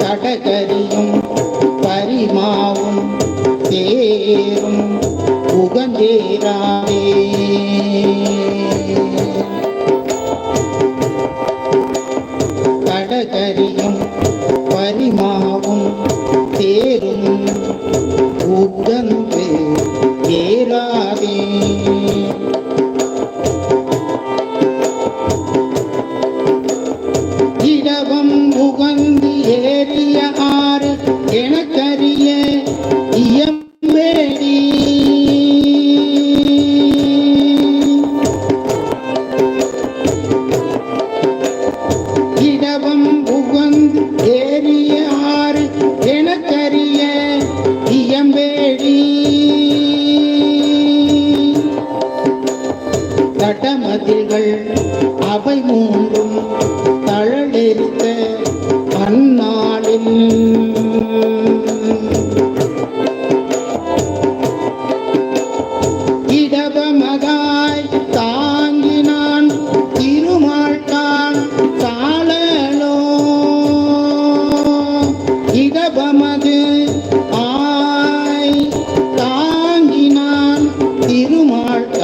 கடகரியும் பரிமாவும் தேரும் புகந்தேராமே கடகரியும் பரிமாவும் தேரும் உகந்து ஏறாதே. இடவம் உகந்து ஏறிய ஆறு எனக்கரிய இயம்பேடி இடவம் உகந்து ஏறிய ஆறு எனக்கரிய இயம்பேடி தடமதில்கள் அவை மூன்று Peter Mark.